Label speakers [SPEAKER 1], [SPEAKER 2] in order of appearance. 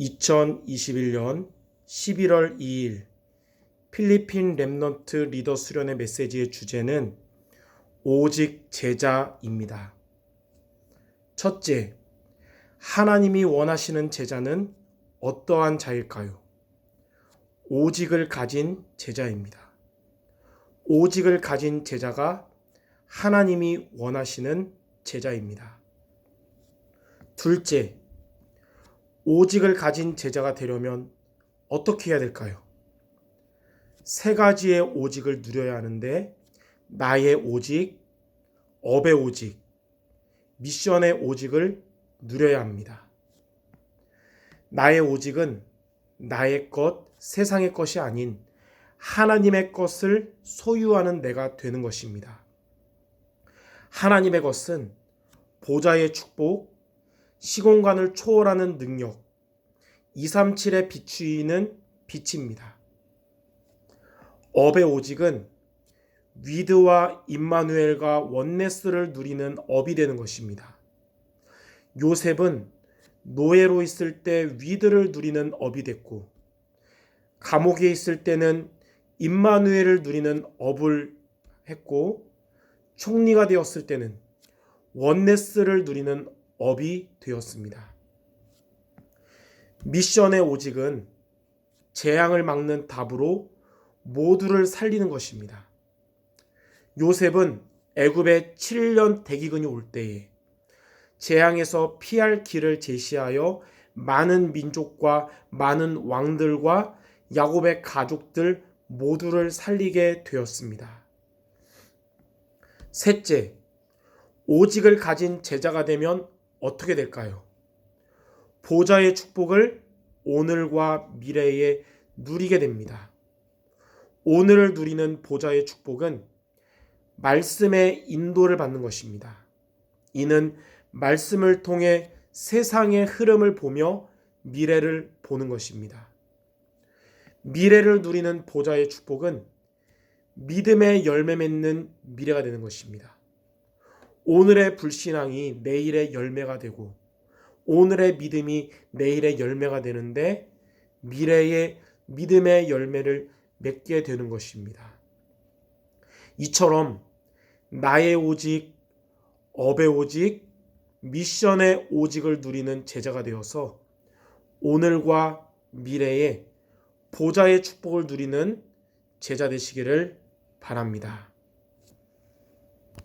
[SPEAKER 1] 2021년 11월 2일 필리핀 랩넌트 리더 수련의 메시지의 주제는 오직 제자입니다. 첫째, 하나님이 원하시는 제자는 어떠한 자일까요? 오직을 가진 제자입니다. 오직을 가진 제자가 하나님이 원하시는 제자입니다. 둘째, 오직을 가진 제자가 되려면 어떻게 해야 될까요? 세 가지의 오직을 누려야 하는데 나의 오직, 업의 오직, 미션의 오직을 누려야 합니다. 나의 오직은 나의 것, 세상의 것이 아닌 하나님의 것을 소유하는 내가 되는 것입니다. 하나님의 것은 보좌의 축복, 시공간을 초월하는 능력, 237에 비추이는 빛입니다. 업의 오직은 위드와 임마누엘과 원네스를 누리는 업이 되는 것입니다. 요셉은 노예로 있을 때 위드를 누리는 업이 됐고 감옥에 있을 때는 임마누엘을 누리는 업을 했고 총리가 되었을 때는 원네스를 누리는 업이 되었습니다. 미션의 오직은 재앙을 막는 답으로 모두를 살리는 것입니다. 요셉은 애굽에 7년 대기근이 올 때에 재앙에서 피할 길을 제시하여 많은 민족과 많은 왕들과 야곱의 가족들 모두를 살리게 되었습니다. 셋째, 오직을 가진 제자가 되면 어떻게 될까요? 보좌의 축복을 오늘과 미래에 누리게 됩니다. 오늘을 누리는 보좌의 축복은 말씀의 인도를 받는 것입니다. 이는 말씀을 통해 세상의 흐름을 보며 미래를 보는 것입니다. 미래를 누리는 보좌의 축복은 믿음의 열매 맺는 미래가 되는 것입니다. 오늘의 불신앙이 내일의 열매가 되고 오늘의 믿음이 내일의 열매가 되는데 미래의 믿음의 열매를 맺게 되는 것입니다. 이처럼 나의 오직, 업의 오직, 미션의 오직을 누리는 제자가 되어서 오늘과 미래에 보좌의 축복을 누리는 제자 되시기를 바랍니다.